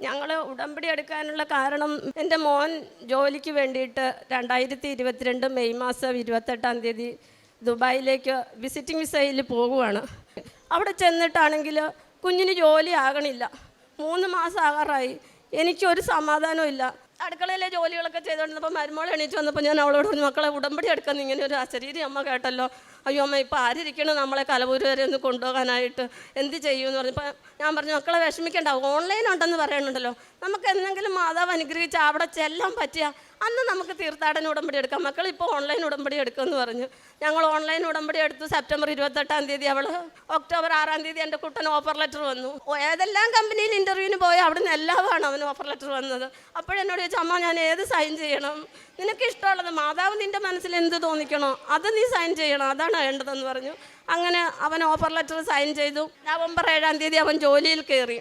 ഞങ്ങൾ ഉടമ്പടി എടുക്കാനുള്ള കാരണം എന്റെ മോൻ ജോലിക്ക് വേണ്ടിയിട്ട് രണ്ടായിരത്തി ഇരുപത്തിരണ്ട് മെയ് മാസം ഇരുപത്തെട്ടാം തീയതി ദുബായിലേക്ക് വിസിറ്റിംഗ് വിസയിൽ പോകുവാണ് അവിടെ ചെന്നിട്ടാണെങ്കിൽ കുഞ്ഞിന് ജോലി ആകണില്ല. മൂന്ന് മാസം ആകാറായി. എനിക്കൊരു സമാധാനവും ഇല്ല. അടുക്കളയിലെ ജോലികളൊക്കെ ചെയ്തുകൊണ്ടിരുന്നപ്പോൾ മരുമോൾ എണീറ്റ് വന്നപ്പോൾ ഞാൻ അവളോട് പറഞ്ഞു മക്കളെ ഉടമ്പടി എടുക്കുന്ന ഇങ്ങനെ ഒരു അശരീരി അമ്മ കേട്ടല്ലോ. അയ്യോ അമ്മ ഇപ്പോൾ ആരിരിക്കണം നമ്മളെ കലവൂര് വരെ ഒന്ന് കൊണ്ടുപോകാനായിട്ട്? എന്ത് ചെയ്യുമെന്ന് പറഞ്ഞപ്പോൾ ഞാൻ പറഞ്ഞു മക്കളെ വിഷമിക്കണ്ട. ഓൺലൈൻ ഉണ്ടെന്ന് പറയുന്നുണ്ടല്ലോ. നമുക്ക് എന്തെങ്കിലും മാതാവ് അനുഗ്രഹിച്ച് അവിടെ ചെല്ലാൻ പറ്റിയ അന്ന് നമുക്ക് തീർത്ഥാടന ഉടമ്പടി എടുക്കാം. മക്കൾ ഇപ്പോൾ ഓൺലൈൻ ഉടമ്പടി എടുക്കുമെന്ന് പറഞ്ഞു. ഞങ്ങൾ ഓൺലൈൻ ഉടമ്പടി എടുത്തു. സെപ്റ്റംബർ ഇരുപത്തെട്ടാം തീയതി അവൾ ഒക്ടോബർ ആറാം തീയതി എന്റെ കുട്ടൻ ഓഫർ ലെറ്റർ വന്നു. ഏതെല്ലാം കമ്പനിയിൽ ഇന്റർവ്യൂവിന് പോയി? നിന്ന് എല്ലാമാണ് അവന് ഓഫർ ലെറ്റർ വന്നത്. അപ്പോഴെന്നോട് ചോദിച്ചു അമ്മ ഞാൻ ഏത് സൈൻ ചെയ്യണം? നിനക്ക് ഇഷ്ടമുള്ളത് മാതാവ് നിന്റെ മനസ്സിൽ എന്ത് തോന്നിക്കണോ അത് നീ സൈൻ ചെയ്യണം. അതാണ് വേണ്ടതെന്ന് പറഞ്ഞു. അങ്ങനെ അവൻ ഓഫർ ലെറ്റർ സൈൻ ചെയ്തു. നവംബർ ഏഴാം തീയതി അവൻ ജോലിയിൽ കയറി.